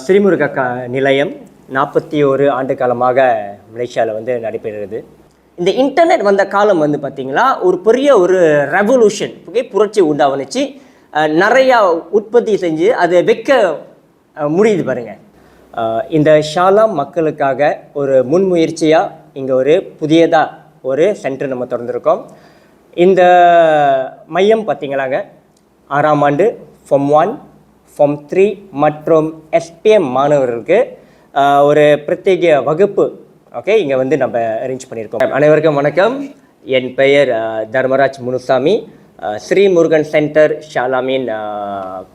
ஸ்ரீமுருக க நிலையம் நாற்பத்தி ஒரு ஆண்டு காலமாக மலேசியாவில் வந்து நடைபெறுகிறது. இந்த இன்டர்நெட் வந்த காலம் வந்து பார்த்திங்களா ஒரு பெரிய ஒரு ரெவல்யூஷன் ஓகே புரட்சி உண்டாவனுச்சு. நிறையா உற்பத்தி செஞ்சு அதை வைக்க முடியுது பாருங்கள் இந்த ஷாலா மக்களுக்காக ஒரு முன்முயற்சியாக இங்கே ஒரு புதியதாக ஒரு சென்டர் நம்ம திறந்துருக்கோம். இந்த மையம் பார்த்திங்களாங்க ஆறாம் ஆண்டு ஃபார்ம் ஒன் ஃபார்ம் த்ரீ மற்றும் எஸ்பிஎம் மாணவர்களுக்கு ஒரு பிரத்யேக வகுப்பு ஓகே இங்கே வந்து நம்ம அரேஞ்ச் பண்ணியிருக்கோம். அனைவருக்கும் வணக்கம். என் பெயர் தர்மராஜ் முனுசாமி. ஸ்ரீ முருகன் சென்டர் ஷாலாமின்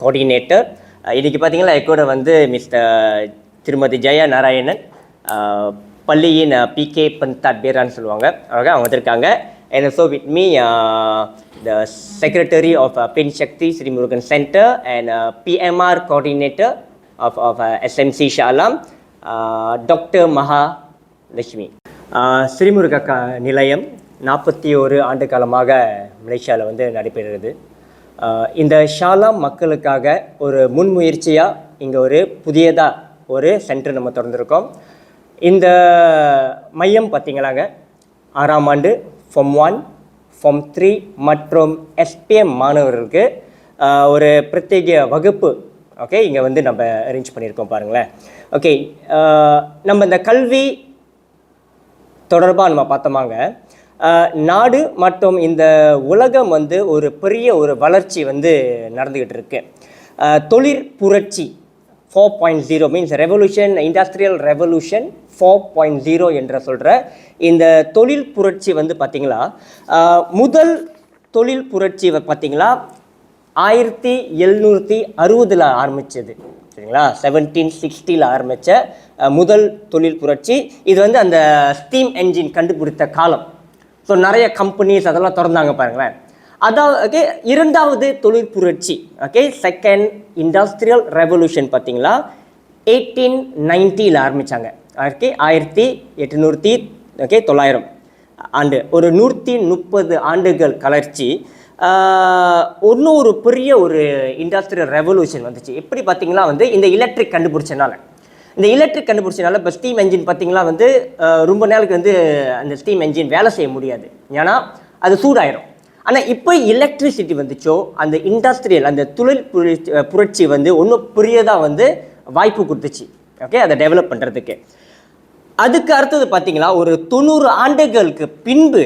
கோஆர்டினேட்டர் இன்றைக்கி பார்த்தீங்கன்னா என் கூட வந்து மிஸ்டர் திருமதி ஜெயா நாராயணன் பள்ளியின் பிகே பந்தாட் பேரான்னு சொல்லுவாங்க. அவங்க அவங்க வந்திருக்காங்க. என்ன so with me the secretary of uh, Pin Shakti Sri Murugan Center and uh, PMR coordinator of, of uh, SMC Shah Alam uh, Dr. Maha Lashmi uh, Sri Muruga க நிலையம் நாற்பத்தி ஒரு ஆண்டு காலமாக மலேசியாவில் வந்து நடைபெறுகிறது. Uh, இந்த ஷாலாம் மக்களுக்காக ஒரு முன்முயற்சியாக இங்கே ஒரு புதியதாக ஒரு சென்டர் நம்ம திறந்திருக்கோம். இந்த மையம் பார்த்திங்களாங்க ஆறாம் ஆண்டு ஃபார்ம் ஒன் ஃபார்ம் த்ரீ மற்றும் எஸ்பிஎம் மாணவர்களுக்கு ஒரு பிரத்யேக வகுப்பு ஓகே இங்கே வந்து நம்ம அரேஞ்ச் பண்ணியிருக்கோம் பாருங்களேன். ஓகே நம்ம இந்த கல்வி தொடர்பாக நம்ம பார்த்தோமாங்க நாடு மற்றும் இந்த உலகம் வந்து ஒரு பெரிய ஒரு வளர்ச்சி வந்து நடந்துக்கிட்டு இருக்கு. தொழிற் புரட்சி four point zero means revolution industrial revolution four point zero என்ற சொல்கிற இந்த தொழில் புரட்சி வந்து பார்த்திங்களா முதல் தொழில் புரட்சி பார்த்திங்களா பார்த்தீங்களா ஆயிரத்தி எழுநூற்றி அறுபதில் ஆரம்பித்தது சரிங்களா? செவன்டீன் சிக்ஸ்டியில் ஆரம்பித்த முதல் தொழில் புரட்சி. இது வந்து அந்த ஸ்டீம் என்ஜின் கண்டுபிடித்த காலம். ஸோ நிறைய கம்பெனிஸ் அதெல்லாம் திறந்தாங்க பாருங்களேன். அதாவது ஓகே இரண்டாவது தொழில் புரட்சி ஓகே செகண்ட் இண்டஸ்ட்ரியல் ரெவல்யூஷன் பார்த்தீங்களா எயிட்டீன் நைன்ட்டியில் ஆரம்பித்தாங்க ஓகே ஆயிரத்தி எட்நூற்றி ஓகே தொள்ளாயிரம் ஆண்டு. ஒரு நூற்றி முப்பது ஆண்டுகள் கலர்ச்சி. ஒன்றும் ஒரு பெரிய ஒரு இண்டஸ்ட்ரியல் ரெவல்யூஷன் வந்துச்சு. எப்படி பார்த்தீங்கன்னா வந்து இந்த எலக்ட்ரிக் கண்டுபிடிச்சனால. இந்த எலக்ட்ரிக் கண்டுபிடிச்சனால இப்போ ஸ்டீம் என்ஜின் பார்த்தீங்களா வந்து ரொம்ப நாளுக்கு வந்து அந்த ஸ்டீம் என்ஜின் வேலை செய்ய முடியாது. ஏன்னா அது சூடாயிரும். ஆனால் இப்போ எலக்ட்ரிசிட்டி வந்துச்சோ அந்த இண்டஸ்ட்ரியல் அந்த தொழில் புரட்சி புரட்சி வந்து ஒன்றும் பெரியதாக வந்து வாய்ப்பு கொடுத்துச்சு. ஓகே அதை டெவலப் பண்ணுறதுக்கு அதுக்கு அடுத்தது பார்த்தீங்களா ஒரு தொண்ணூறு ஆண்டுகளுக்கு பின்பு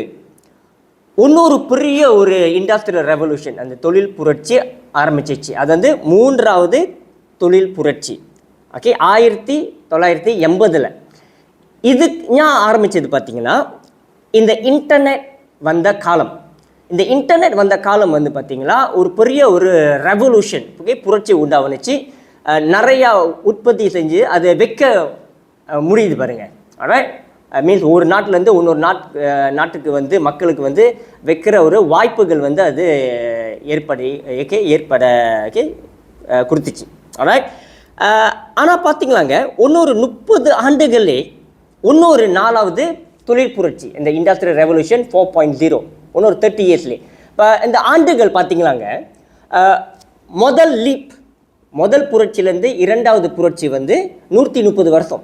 இன்னொரு பெரிய ஒரு இண்டஸ்ட்ரியல் ரெவல்யூஷன் அந்த தொழில் புரட்சி ஆரம்பிச்சிச்சு. அது வந்து மூன்றாவது தொழில் புரட்சி. ஓகே ஆயிரத்தி தொள்ளாயிரத்தி எண்பதில். இது ஏன் ஆரம்பித்தது பார்த்தீங்கன்னா இந்த இன்டர்நெட் வந்த காலம். இந்த இன்டர்நெட் வந்த காலம் வந்து பார்த்திங்கன்னா ஒரு பெரிய ஒரு ரெவல்யூஷன் ஓகே புரட்சி உண்டாவனுச்சு. நிறையா உற்பத்தி செஞ்சு அதை வைக்க முடியுது பாருங்கள் ஆனால் மீன்ஸ் ஒரு நாட்டிலேருந்து இன்னொரு நாட் நாட்டுக்கு வந்து மக்களுக்கு வந்து வைக்கிற ஒரு வாய்ப்புகள் வந்து அது ஏற்படி ஓகே ஏற்பட ஓகே கொடுத்துச்சு. ஆனால் ஆனால் பார்த்தீங்களாங்க இன்னொரு முப்பது ஆண்டுகளே இன்னொரு நாலாவது தொழில் புரட்சி இந்த industrial revolution four point zero இன்னொரு தேர்ட்டி இயர்ஸ்லேயே இப்போ இந்த ஆண்டுகள் பார்த்தீங்களாங்க முதல் லீப் முதல் புரட்சியிலேருந்து இரண்டாவது புரட்சி வந்து நூற்றி முப்பது வருஷம்.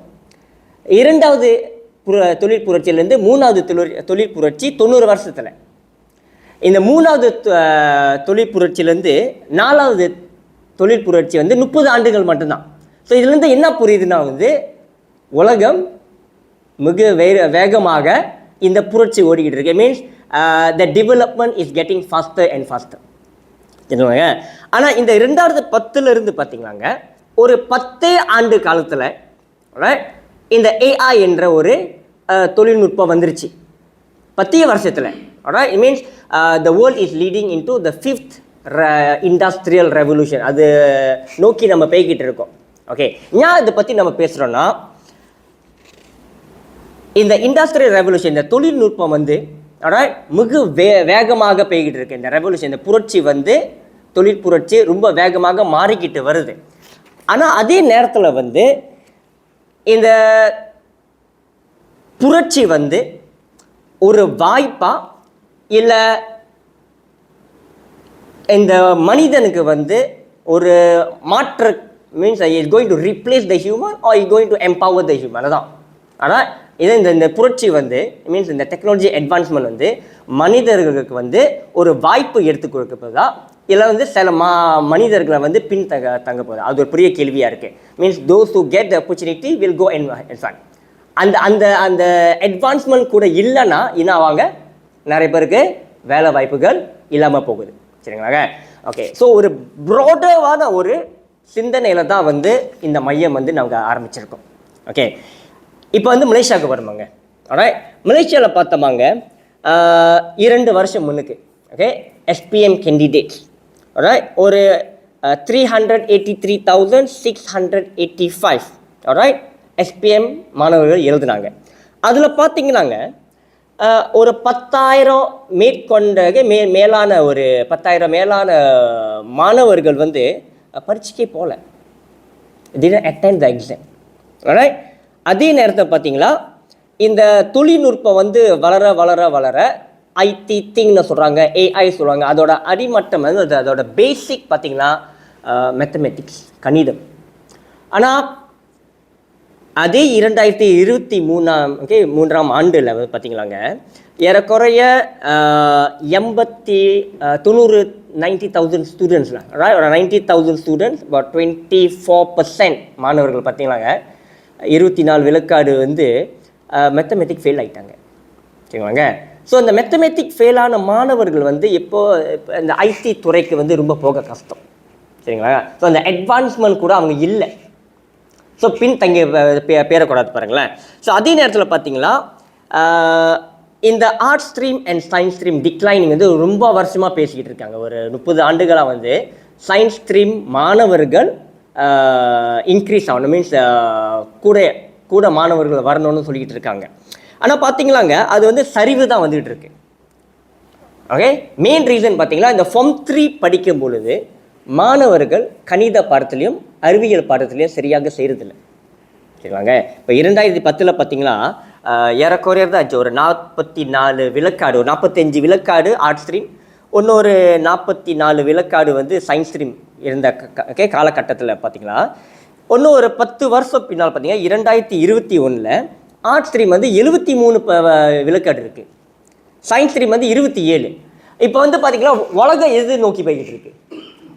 இரண்டாவது புர தொழில் புரட்சியிலேருந்து மூணாவது தொழில் தொழில் புரட்சி தொண்ணூறு வருஷத்தில். இந்த மூணாவது தொழில் புரட்சியிலேருந்து நாலாவது தொழில் புரட்சி வந்து முப்பது ஆண்டுகள் மட்டும்தான். ஸோ இதுலேருந்து என்ன புரியுதுன்னா வந்து உலகம் மிக வே வேகமாக இந்த புரட்சி ஓடிக்கிட்டு இருக்கு. Means the development is getting faster and faster தெரியுமாங்க ஆனால் இந்த ரெண்டாயிரத்து பத்துலேருந்து பார்த்தீங்களாங்க ஒரு பத்தே ஆண்டு காலத்தில் இந்த ஏஐ என்ற ஒரு தொழில்நுட்பம் வந்துருச்சு. பத்திய வருஷத்தில். It means the world is leading in to the fifth industrial revolution அது நோக்கி நம்ம போய்கிட்டு இருக்கோம். ஓகே ஏன் இதை பற்றி நம்ம பேசுகிறோன்னா இந்த இண்டஸ்ட்ரியல் ரெவல்யூஷன் இந்த தொழில்நுட்பம் வந்து alright, மிக வே வேகமாக பெய்கிட்டு இருக்கு. இந்த ரெவல்யூஷன் இந்த புரட்சி வந்து தொழிற்புரட்சி ரொம்ப வேகமாக மாறிக்கிட்டு வருது. ஆனால் அதே நேரத்தில் வந்து இந்த புரட்சி வந்து ஒரு வாய்ப்பா இல்லை இந்த மனிதனுக்கு வந்து ஒரு மாற்று means is going to replace the human or is going to empower the human அதான். ஆனால் இதே இந்த இந்த புரட்சி வந்து மீன்ஸ் இந்த டெக்னாலஜி அட்வான்ஸ்மெண்ட் வந்து மனிதர்களுக்கு வந்து ஒரு வாய்ப்பு எடுத்து கொடுக்கப்பதா இல்லை வந்து சில மா மனிதர்களை வந்து பின் தங்க தங்க போகுது. அது ஒரு பெரிய கேள்வியாக இருக்குது means those who get the opportunity will go in advance அந்த அந்த அந்த அட்வான்ஸ்மெண்ட் கூட இல்லைன்னா என்ன ஆவாங்க? நிறைய பேருக்கு வேலை வாய்ப்புகள் இல்லாமல் போகுது. சரிங்களாங்க? ஓகே ஸோ ஒரு ப்ராடவான ஒரு சிந்தனையில் தான் வந்து இந்த மையம் வந்து நாங்கள் ஆரம்பிச்சிருக்கோம். ஓகே இப்போ வந்து மலேசியாவுக்கு வருமாங்க. ஆனால் மலேசியாவில் பார்த்தோமாங்க இரண்டு வருஷம் முன்னுக்கு. ஓகே எஸ்பிஎம் கேண்டிடேட்ஸ் alright ஒரு three hundred eighty three thousand six hundred eighty five alright SPM மாணவர்கள் எழுதுனாங்க. அதில் பார்த்தீங்கன்னாங்க uh, ஒரு பத்தாயிரம் மேற்கொண்ட மே மேலான ஒரு பத்தாயிரம் மேலான மாணவர்கள் வந்து uh, பரீட்சைக்கே போகல திடீர் அட்டன் த எக்ஸாம் alright அதே நேரத்தில் பார்த்தீங்களா இந்த தொழில்நுட்பம் வந்து வளர வளர வளர ஐடி திங்னு சொல்கிறாங்க ஏஐ சொல்கிறாங்க அதோட அடிமட்டம் வந்து அது அதோட பேசிக் பார்த்தீங்கன்னா மேத்தமெட்டிக்ஸ் கணிதம். ஆனால் அதே இரண்டாயிரத்தி இருபத்தி மூணாம் ஓகே மூன்றாம் ஆண்டில் வந்து பார்த்தீங்களாங்க. ஏறக்குறைய எண்பத்தி தொண்ணூறு நைன்டி தௌசண்ட் ஸ்டூடெண்ட்ஸில் ஒரு ninety thousand students but twenty four percent மாணவர்கள் பார்த்தீங்களாங்க. இருபத்தி நாலு விழுக்காடு வந்து மெத்தமெட்டிக் ஃபெயில் ஆகிட்டாங்க சரிங்களாங்க? ஸோ அந்த மெத்தமெட்டிக் ஃபெயிலான மாணவர்கள் வந்து இப்போ இப்போ இந்த ஐடி துறைக்கு வந்து ரொம்ப போக கஷ்டம். சரிங்களா? ஸோ அந்த அட்வான்ஸ்மெண்ட் கூட அவங்க இல்லை. ஸோ பின் தங்கி பே- பேரக்கூடாது பாருங்களேன். ஸோ அதே நேரத்தில் பார்த்தீங்களா இந்த art stream and science stream declining வந்து ரொம்ப வருஷமாக பேசிக்கிட்டு இருக்காங்க. ஒரு முப்பது ஆண்டுகளாக வந்து சயின்ஸ் ஸ்ட்ரீம் மாணவர்கள் இன்க்ரீஸ் ஆகணும். மீன்ஸ் கூட கூட மாணவர்கள் வரணும்னு சொல்லிக்கிட்டு இருக்காங்க. ஆனால் பார்த்தீங்களாங்க அது வந்து சரிவு தான் வந்துகிட்டு இருக்கு. ஓகே மெயின் ரீசன் பார்த்தீங்களா இந்த ஃபார்ம் த்ரீ படிக்கும் பொழுது மாணவர்கள் கணித பாடத்துலையும் அறிவியல் பாடத்துலையும் சரியாக செய்கிறதில்ல சரிங்களாங்க இப்போ இரண்டாயிரத்தி பத்தில் பார்த்தீங்களா ஆஹ், ஏறக்குறைய தான் ஆச்சு. ஒரு நாற்பத்தி நாலு விளக்காடு ஒரு நாற்பத்தஞ்சு விளக்காடு ஆர்ட் ஸ்ட்ரீம் இன்னொரு நாற்பத்தி நாலு விளக்காடு வந்து சயின்ஸ் ஸ்ட்ரீம் இருந்த ஓகே காலகட்டத்தில் பார்த்தீங்களா ஒன்று ஒரு பத்து வருஷம் பின்னால் பார்த்தீங்கன்னா இரண்டாயிரத்தி இருபத்தி ஒன்றில் ஆர்ட்ஸ் ஸ்ட்ரீம் வந்து எழுபத்தி மூணு விழுக்காடு இருக்குது சயின்ஸ் ஸ்ட்ரீம் வந்து இருபத்தி ஏழு. இப்போ வந்து பார்த்தீங்கன்னா உலகம் எது நோக்கி போய்கிட்டு இருக்கு?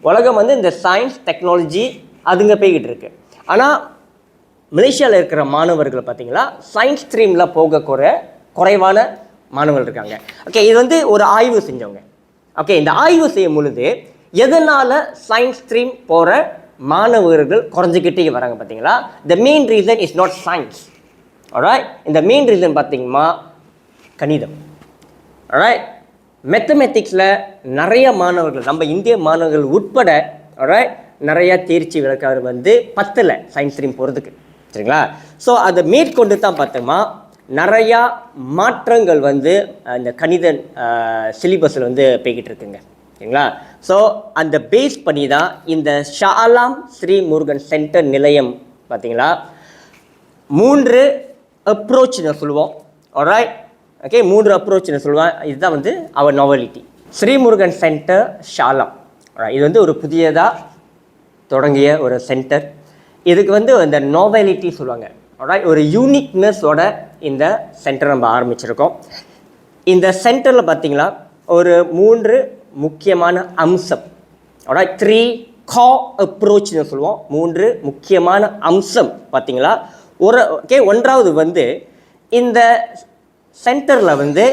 உலகம் வந்து இந்த சயின்ஸ் டெக்னாலஜி அதுங்க போய்கிட்டு இருக்கு. ஆனால் மலேசியாவில் இருக்கிற மாணவர்கள் பார்த்தீங்களா சயின்ஸ் ஸ்ட்ரீமில் போக குறை குறைவான மாணவர்கள் இருக்காங்க. ஓகே இது வந்து ஒரு ஆய்வு செஞ்சவங்க. ஓகே இந்த ஆய்வு செய்யும் பொழுது எதனால் சயின்ஸ் ஸ்ட்ரீம் போகிற மாணவர்கள் குறைஞ்சிக்கிட்டே வராங்க பார்த்தீங்களா the main reason is not science alright? இந்த மெயின் ரீசன் பார்த்தீங்கன்னா கணிதம். Alright? மெத்தமெட்டிக்ஸில் நிறைய மாணவர்கள் நம்ம இந்திய மாணவர்கள் உட்பட ஆராய் நிறையா தேர்ச்சி விளக்காரு வந்து பத்தில் சயின்ஸ் ஸ்ட்ரீம் போகிறதுக்கு சரிங்களா? ஸோ அதை மேற்கொண்டு தான் பார்த்தோமா நிறையா மாற்றங்கள் வந்து அந்த இந்த கணித சிலிபஸில் வந்து போய்கிட்டு இருக்குங்க. சரிங்களா? ஸோ அந்த பேஸ் பண்ணி தான் இந்த ஷாலாம் ஸ்ரீ முருகன் சென்டர் நிலையம் பார்த்தீங்களா மூன்று அப்ரோச்னு சொல்லுவோம். Alright? ஓகே மூன்று அப்ரோச்னு சொல்லுவேன் இதுதான் வந்து அவர் நாவலிட்டி ஸ்ரீமுருகன் சென்டர் ஷாலம். இது வந்து ஒரு புதியதாக தொடங்கிய ஒரு சென்டர் இதுக்கு வந்து இந்த நாவலிட்டி சொல்லுவாங்க. Alright, ஒரு யூனிக்னஸோட இந்த சென்டர் நம்ம ஆரம்பிச்சிருக்கோம். இந்த சென்டரில் பார்த்தீங்களா ஒரு மூன்று முக்கியமான அம்சம். Alright, த்ரீ கா அப்ரோச்னு சொல்லுவோம். மூன்று முக்கியமான அம்சம் பார்த்தீங்களா ஒரு ஓகே ஒன்றாவது வந்து இந்த சென்டரில் வந்து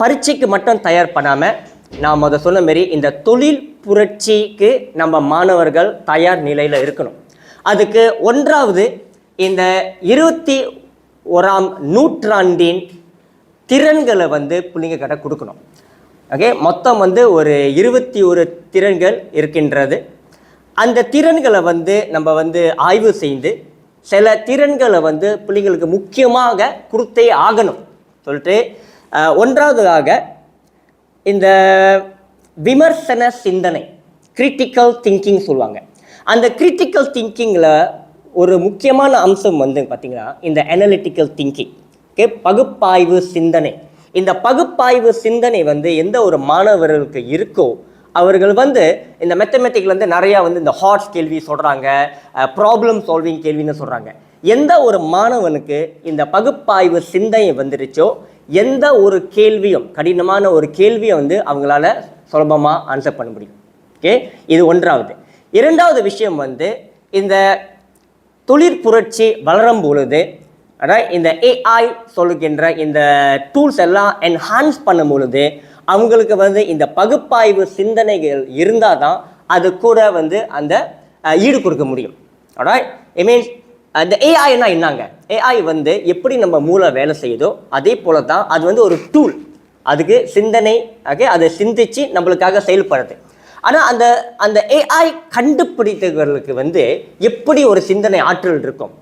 பரீட்சைக்கு மட்டும் தயார் பண்ணாமல் நான் அதை சொன்ன மாரி இந்த தொழில் புரட்சிக்கு நம்ம மாணவர்கள் தயார் நிலையில் இருக்கணும். அதுக்கு ஒன்றாவது இந்த இருபத்தி ஓராம் நூற்றாண்டின் திறன்களை வந்து பிள்ளைங்க கிட்ட கொடுக்கணும். ஓகே மொத்தம் வந்து ஒரு இருபத்தி ஒரு திறன்கள் இருக்கின்றது. அந்த திறன்களை வந்து நம்ம வந்து ஆய்வு செய்து சில திறன்களை வந்து பிள்ளைங்களுக்கு முக்கியமாக கொடுத்தே ஆகணும். சொல்லிட்டு ஒன்றாவதாக இந்த விமர்சன சிந்தனை கிரிட்டிக்கல் திங்கிங் சொல்லுவாங்க. அந்த கிரிட்டிக்கல் திங்கிங்கில் ஒரு முக்கியமான அம்சம் வந்து பார்த்திங்கன்னா இந்த அனலிட்டிக்கல் திங்கிங் ஓகே பகுப்பாய்வு சிந்தனை. இந்த பகுப்பாய்வு சிந்தனை வந்து எந்த ஒரு மாணவர்களுக்கு இருக்கோ அவர்கள் வந்து இந்த மெத்தமெட்டிக்கில் வந்து நிறையா வந்து இந்த ஹார்ட்ஸ் கேள்வி சொல்கிறாங்க ப்ராப்ளம் சால்விங் கேள்வின்னு சொல்கிறாங்க எந்த ஒரு மாணவனுக்கு இந்த பகுப்பாய்வு சிந்தனை வந்துருச்சோ எந்த ஒரு கேள்வியும் கடினமான ஒரு கேள்வியை வந்து அவங்களால சுலபமாக ஆன்சர் பண்ண முடியும். ஓகே இது ஒன்றாவது. இரண்டாவது விஷயம் வந்து இந்த தொழிற்புரட்சி வளரும் பொழுது அதாவது இந்த ஏஐ சொல்லுகின்ற இந்த டூல்ஸ் எல்லாம் என்ஹான்ஸ் பண்ணும் பொழுது அவங்களுக்கு வந்து இந்த பகுப்பாய்வு சிந்தனைகள் இருந்தால் தான் அது கூட வந்து அந்த ஈடு கொடுக்க முடியும். ஐ மீன்ஸ் அந்த ஏஐனா என்னங்க? ஏஐ வந்து எப்படி நம்ம மூளை வேலை செய்யுதோ அதே போல தான் அது வந்து ஒரு டூல் அதுக்கு சிந்தனை ஓகே அதை சிந்திச்சு நம்மளுக்காக செயல்படுது. ஆனால் அந்த அந்த ஏஐ கண்டுபிடித்தவர்களுக்கு வந்து எப்படி ஒரு சிந்தனை ஆற்றல் இருக்கும்?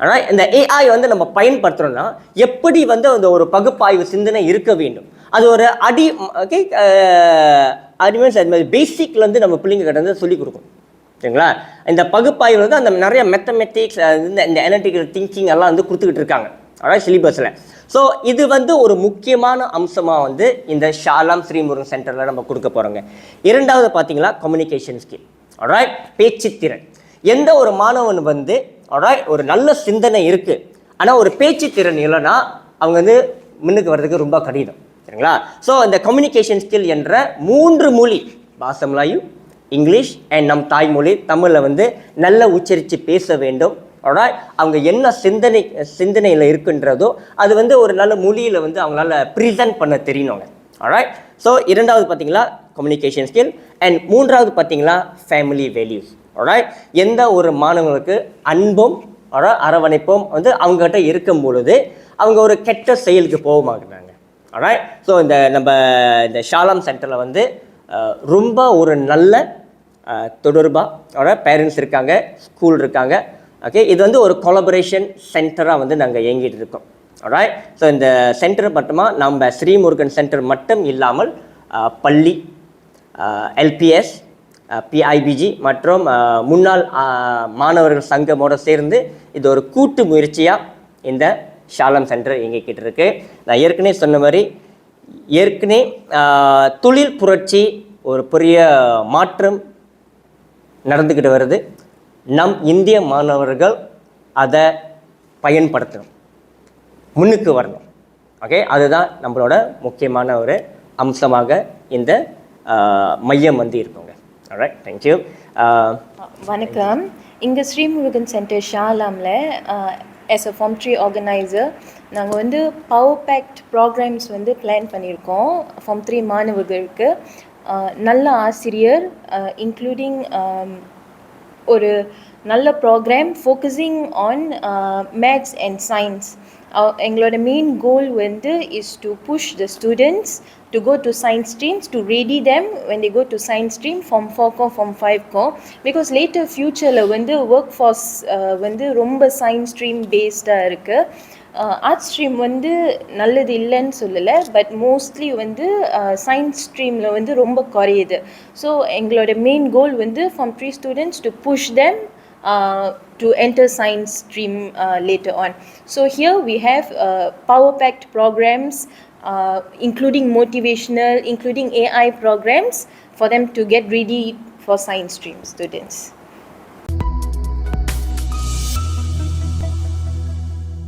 ஆனால் இந்த ஏஐ வந்து நம்ம பயன்படுத்துகிறோம்னா எப்படி வந்து அந்த ஒரு பகுப்பாய்வு சிந்தனை இருக்க வேண்டும்? அது ஒரு அடி ஓகே அடிமன்ஸ் அது மாதிரி பேசிக்லேருந்து நம்ம பிள்ளைங்க கிட்ட வந்து சொல்லிக் கொடுக்கும் சரிங்களா? இந்த பகுப்பாய்வு வந்து அந்த நிறைய மெத்தமெட்டிக்ஸ் இந்த இந்த எனட்டிக்கல் திங்கிங் எல்லாம் வந்து கொடுத்துக்கிட்டு இருக்காங்க. அதாவது சிலிபஸில் ஸோ இது வந்து ஒரு முக்கியமான அம்சமாக வந்து இந்த ஷாலாம் ஸ்ரீமுருகன் சென்டரில் நம்ம கொடுக்க போகிறோங்க இரண்டாவது பார்த்தீங்களா கம்யூனிகேஷன் ஸ்கில் alright பேச்சுத்திறன் எந்த ஒரு மாணவன் வந்து alright ஒரு நல்ல சிந்தனை இருக்குது ஆனால் ஒரு பேச்சுத்திறன் இல்லைன்னா அவங்க வந்து முன்னுக்கு வர்றதுக்கு ரொம்ப கடினம். சரிங்களா ஸோ இந்த கம்யூனிகேஷன் ஸ்கில் என்ற மூன்று மொழி பாசம்லாயும் இங்கிலீஷ் அண்ட் நம் தாய்மொழி தமிழில் வந்து நல்ல உச்சரித்து பேச வேண்டும். ஆனால் அவங்க என்ன சிந்தனை சிந்தனையில் இருக்குன்றதோ அது வந்து ஒரு நல்ல மொழியில் வந்து அவங்களால ப்ரிசன்ட் பண்ண தெரியணுங்க alright? ஸோ இரண்டாவது பார்த்தீங்களா கம்யூனிகேஷன் ஸ்கில் அண்ட் மூன்றாவது பார்த்தீங்களா ஃபேமிலி வேல்யூஸ் alright? எந்த ஒரு மாணவர்களுக்கு அன்பும் அரவணைப்பும் வந்து அவங்ககிட்ட இருக்கும் பொழுது அவங்க ஒரு கெட்ட செயலுக்கு போக ஆனால் ஸோ இந்த நம்ம இந்த ஷாலாம் சென்டரில் வந்து ரொம்ப ஒரு நல்ல தொடர்பாக பேரண்ட்ஸ் இருக்காங்க ஸ்கூல் இருக்காங்க ஓகே இது வந்து ஒரு கொலபரேஷன் சென்டராக வந்து நாங்கள் இயங்கிட்டு இருக்கோம் alright? ஸோ இந்த சென்டர் மட்டுமா நம்ம ஸ்ரீமுருகன் சென்டர் மட்டும் இல்லாமல் பள்ளி எல்பிஎஸ் பிஐபிஜி மற்றும் முன்னாள் மாணவர்கள் சங்கமோடு சேர்ந்து இது ஒரு கூட்டு முயற்சியாக இந்த ஷாலம் சென்டர் இயங்கிக்கிட்டு இருக்கு நான் ஏற்கனவே சொன்ன மாதிரி ஏற்கனவே தொழில் புரட்சி ஒரு பெரிய மாற்றம் நடந்துக்கிட்டு வருது. நம் இந்திய மாணவர்கள் அதை பயன்படுத்தணும். முன்னுக்கு வரணும். ஓகே? அதுதான் நம்மளோட முக்கியமான ஒரு அம்சமாக இந்த மையம் வந்து இருக்குங்க. Alright தேங்க்யூ வணக்கம். இங்கே Sri Murugan centre ஷாலாமில் as a form three organiser நாங்கள் வந்து பவர் பேக்ட் ப்ரோக்ராம்ஸ் வந்து பிளான் பண்ணியிருக்கோம். ஃபார்ம் த்ரீ மாணவர்களுக்கு. நல்ல ஆசிரியர் இன்க்ளூடிங் ஒரு நல்ல program focusing on maths and science எங்களோட மெயின் கோல் வந்து is to push the students to go to science streams to ready them when they go to science stream form ஃபோர்க்கும் form ஃபைவ்க்கும் because later ஃப்யூச்சரில் வந்து work Phars வந்து ரொம்ப science stream பேஸ்டாக இருக்குது arts stream வந்து நல்லது இல்லைன்னு சொல்லலை பட் மோஸ்ட்லி வந்து சயின்ஸ் ஸ்ட்ரீமில் வந்து ரொம்ப குறையுது. ஸோ எங்களோட மெயின் கோல் வந்து from three students to push them to enter science stream uh, later on. So here we have uh, power packed programs, uh, including motivational, including AI programs for them to get ready for science stream students.